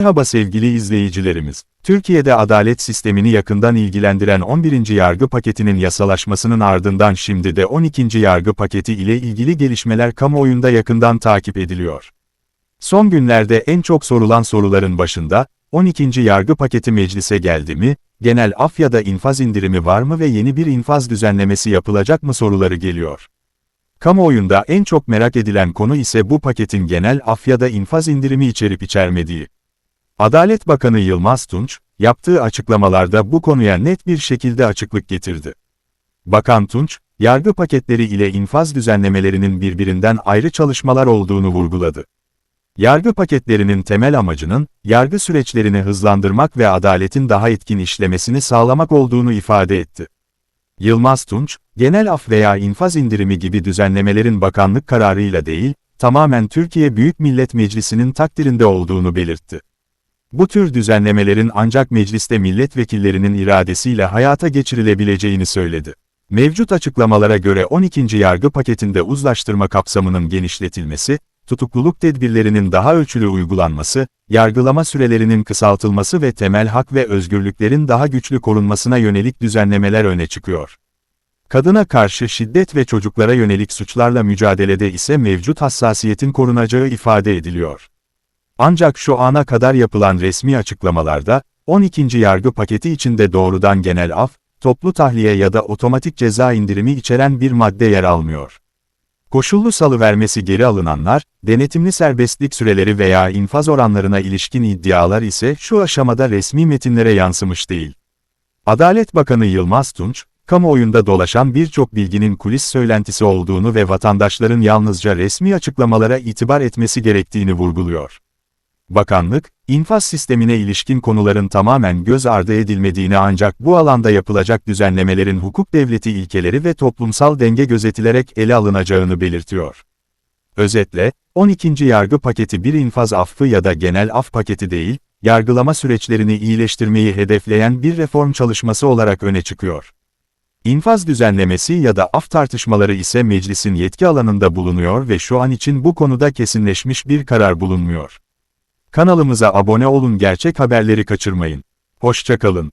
Merhaba sevgili izleyicilerimiz. Türkiye'de adalet sistemini yakından ilgilendiren 11. yargı paketinin yasalaşmasının ardından şimdi de 12. yargı paketi ile ilgili gelişmeler kamuoyunda yakından takip ediliyor. Son günlerde en çok sorulan soruların başında, 12. yargı paketi meclise geldi mi, genel af ya da infaz indirimi var mı ve yeni bir infaz düzenlemesi yapılacak mı soruları geliyor. Kamuoyunda en çok merak edilen konu ise bu paketin genel af ya da infaz indirimi içerip içermediği. Adalet Bakanı Yılmaz Tunç, yaptığı açıklamalarda bu konuya net bir şekilde açıklık getirdi. Bakan Tunç, yargı paketleri ile infaz düzenlemelerinin birbirinden ayrı çalışmalar olduğunu vurguladı. Yargı paketlerinin temel amacının, yargı süreçlerini hızlandırmak ve adaletin daha etkin işlemesini sağlamak olduğunu ifade etti. Yılmaz Tunç, genel af veya infaz indirimi gibi düzenlemelerin bakanlık kararıyla değil, tamamen Türkiye Büyük Millet Meclisi'nin takdirinde olduğunu belirtti. Bu tür düzenlemelerin ancak mecliste milletvekillerinin iradesiyle hayata geçirilebileceğini söyledi. Mevcut açıklamalara göre 12. yargı paketinde uzlaştırma kapsamının genişletilmesi, tutukluluk tedbirlerinin daha ölçülü uygulanması, yargılama sürelerinin kısaltılması ve temel hak ve özgürlüklerin daha güçlü korunmasına yönelik düzenlemeler öne çıkıyor. Kadına karşı şiddet ve çocuklara yönelik suçlarla mücadelede ise mevcut hassasiyetin korunacağı ifade ediliyor. Ancak şu ana kadar yapılan resmi açıklamalarda, 12. yargı paketi içinde doğrudan genel af, toplu tahliye ya da otomatik ceza indirimi içeren bir madde yer almıyor. Koşullu salıvermesi geri alınanlar, denetimli serbestlik süreleri veya infaz oranlarına ilişkin iddialar ise şu aşamada resmi metinlere yansımış değil. Adalet Bakanı Yılmaz Tunç, kamuoyunda dolaşan birçok bilginin kulis söylentisi olduğunu ve vatandaşların yalnızca resmi açıklamalara itibar etmesi gerektiğini vurguluyor. Bakanlık, infaz sistemine ilişkin konuların tamamen göz ardı edilmediğini ancak bu alanda yapılacak düzenlemelerin hukuk devleti ilkeleri ve toplumsal denge gözetilerek ele alınacağını belirtiyor. Özetle, 12. yargı paketi bir infaz affı ya da genel af paketi değil, yargılama süreçlerini iyileştirmeyi hedefleyen bir reform çalışması olarak öne çıkıyor. İnfaz düzenlemesi ya da af tartışmaları ise meclisin yetki alanında bulunuyor ve şu an için bu konuda kesinleşmiş bir karar bulunmuyor. Kanalımıza abone olun gerçek haberleri kaçırmayın. Hoşçakalın.